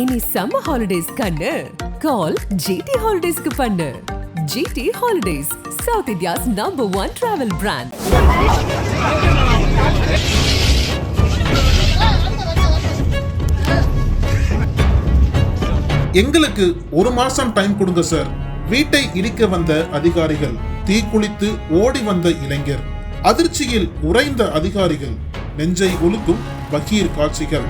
இனி summer holidays கண்ணு. கால் GT ஹாலிடேஸ்க்கு பண்ணு. GT holidays south India's number one travel brand எங்களுக்கு ஒரு மாசம் டைம் கொடுங்க சார் வீட்டை இடிக்க வந்த அதிகாரிகள் தீக்குளித்து ஓடி வந்த இளைஞர் அதிர்ச்சியில் உறைந்த அதிகாரிகள் நெஞ்சை உலுக்கும் பகீர் காட்சிகள்.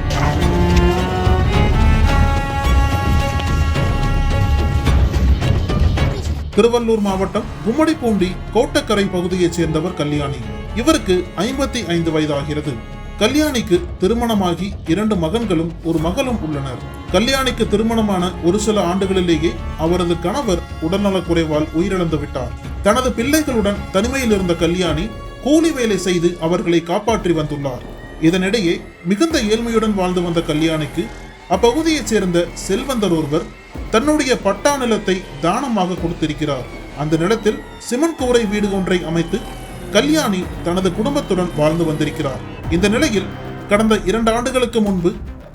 திருவள்ளூர் மாவட்டம் கும்மிடிப்பூண்டி கோட்டக்கரை பகுதியைச் சேர்ந்தவர் கல்யாணி. இவருக்கு ஐம்பத்தி ஐந்து வயதாகிறது. கல்யாணிக்கு திருமணமாகி இரண்டு மகன்களும் ஒரு மகளும் உள்ளனர். கல்யாணிக்கு திருமணமான ஒரு சில ஆண்டுகளிலேயே அவரது கணவர் உடல்நலக் குறைவால் உயிரிழந்து விட்டார். தனது பிள்ளைகளுடன் தனிமையில் இருந்த கல்யாணி கூலி வேலை செய்து அவர்களை காப்பாற்றி வந்துள்ளார். இதனிடையே மிகுந்த ஏழ்மையுடன் வாழ்ந்து வந்த கல்யாணிக்கு அப்பகுதியைச் சேர்ந்த செல்வந்தர் ஒருவர் தன்னுடைய பட்டா நிலத்தை தானமாக கொடுத்திருக்கிறார். அந்த நிலத்தில் சிமெண்ட் கூரை வீடு ஒன்றை அமைத்து கல்யாணி தனது குடும்பத்துடன் வாழ்ந்து வந்திருக்கிறார். இந்த நிலையில் கடந்த இரண்டு ஆண்டுகளுக்கு முன்பு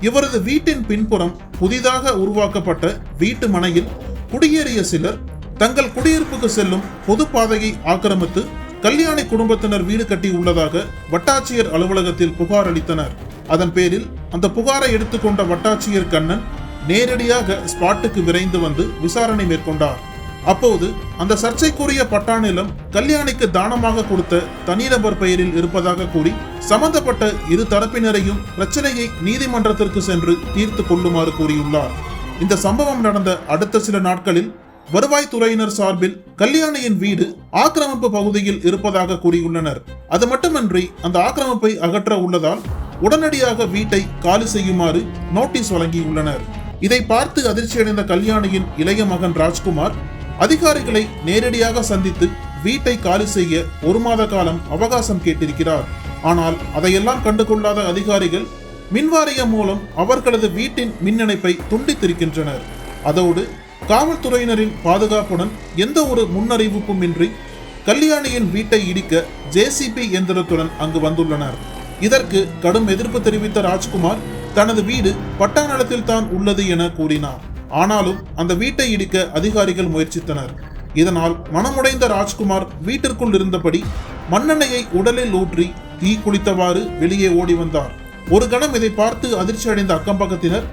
இவரது வீட்டின் பின்புறம் புதிதாக உருவாக்கப்பட்ட வீட்டு மனையில் குடியேறிய சிலர் தங்கள் குடியிருப்புக்கு செல்லும் பொது பாதையை ஆக்கிரமித்து கல்யாணி குடும்பத்தினர் வீடு கட்டி உள்ளதாக வட்டாட்சியர் அலுவலகத்தில் புகார் அளித்தனர். அதன் பேரில் அந்த புகாரை எடுத்துக்கொண்ட வட்டாட்சியர் கண்ணன் நேரடியாக ஸ்பாட்டுக்கு விரைந்து வந்து விசாரணை மேற்கொண்டார். அப்போது அந்த சர்ச்சைக்குரிய பட்டா நிலம் கல்யாணிக்கு தானமாக கொடுத்த தனிநபர் பெயரில் இருப்பதாக கூறி சம்பந்தப்பட்ட இரு தரப்பினரையும் பிரச்சனையை நீதிமன்றத்திற்கு சென்று தீர்த்து கொள்ளுமாறு கூறியுள்ளார். இந்த சம்பவம் நடந்த அடுத்த சில நாட்களில் வருவாய்த்துறையினர் சார்பில் கல்யாணியின் வீடு ஆக்கிரமிப்பு பகுதியில் இருப்பதாக கூறியுள்ளனர். அது மட்டுமின்றி அந்த ஆக்கிரமிப்பை அகற்ற உள்ளதால் உடனடியாக வீட்டை காலி செய்யுமாறு நோட்டீஸ் வழங்கியுள்ளனர். இதை பார்த்து அதிர்ச்சியடைந்த கல்யாணியின் இளைய மகன் ராஜ்குமார் அதிகாரிகளை நேரடியாக சந்தித்து வீட்டை காலி செய்ய ஒரு மாத காலம் அவகாசம் கேட்டிருக்கிறார். ஆனால் அதையெல்லாம் கண்டுகொள்ளாத அதிகாரிகள் மின்வாரியம் மூலம் அவர்களது வீட்டின் மின் இணைப்பை துண்டித்திருக்கின்றனர். அதோடு காவல்துறையினரின் பாதுகாப்புடன் எந்த ஒரு முன்னறிவிப்பும் இன்றி கல்யாணியின் வீட்டை இடிக்க ஜேசிபி எந்திரத்துடன் அங்கு வந்துள்ளனர். இதற்கு கடும் எதிர்ப்பு தெரிவித்த ராஜ்குமார் தனது வீடு பட்டா நிலத்தில் தான் உள்ளது என கூறினார். ஆனாலும் அந்த வீட்டை இடிக்க அதிகாரிகள் முயற்சித்தனர். இதனால் மனமுடைந்த ராஜ்குமார் வீட்டிற்குள் இருந்தபடி மண்ணெண்ணெயை உடலில் ஊற்றி தீ குளித்தவாறு வெளியே ஓடி வந்தார். ஒரு கணம் இதை பார்த்து அதிர்ச்சி அடைந்த அக்கம்பக்கத்தினர்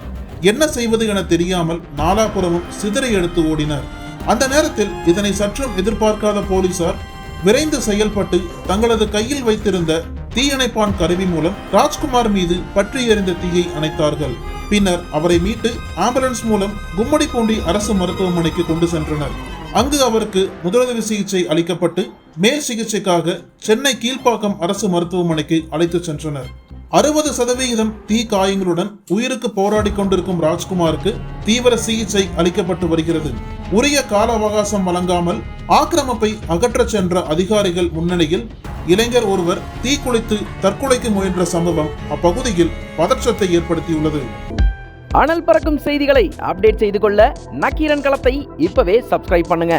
என்ன செய்வது என தெரியாமல் நாலாபுரமும் சிதறி எடுத்து ஓடினர். அந்த நேரத்தில் இதனை சற்றும் எதிர்பார்க்காத போலீசார் விரைந்து செயல்பட்டு தங்களது கையில் வைத்திருந்த தீயணைப்பான் கருவி மூலம் ராஜ்குமார் மீது பற்றி எறிந்த தீயை அணைத்தார்கள். பின்னர் அவரை மீட்டு ஆம்புலன்ஸ் மூலம் கும்மடிப்பூண்டி அரசு மருத்துவமனைக்கு கொண்டு சென்றனர். அங்கு அவருக்கு முதலுதவி சிகிச்சை அளிக்கப்பட்டு மேல் சிகிச்சைக்காக சென்னை கீழ்ப்பாக்கம் அரசு மருத்துவமனைக்கு அழைத்துச் சென்றனர். அறுபது சதவிகிதம் தீ காயங்களுடன் உயிருக்கு போராடி கொண்டிருக்கும் ராஜ்குமாருக்கு தீவிர சிகிச்சை அளிக்கப்பட்டு வருகிறது. உரிய கால அவகாசம் வழங்காமல் ஆக்கிரமிப்பை அகற்றச் சென்ற அதிகாரிகள் முன்னிலையில் இளைஞர் ஒருவர் தீக்குளித்து தற்கொலைக்கு முயன்ற சம்பவம் அப்பகுதியில் பதற்றத்தை ஏற்படுத்தியுள்ளது. அனல் பறக்கும் செய்திகளை அப்டேட் செய்து கொள்ள நக்கீரன் களத்தை இப்பவே சப்ஸ்கிரைப் பண்ணுங்க.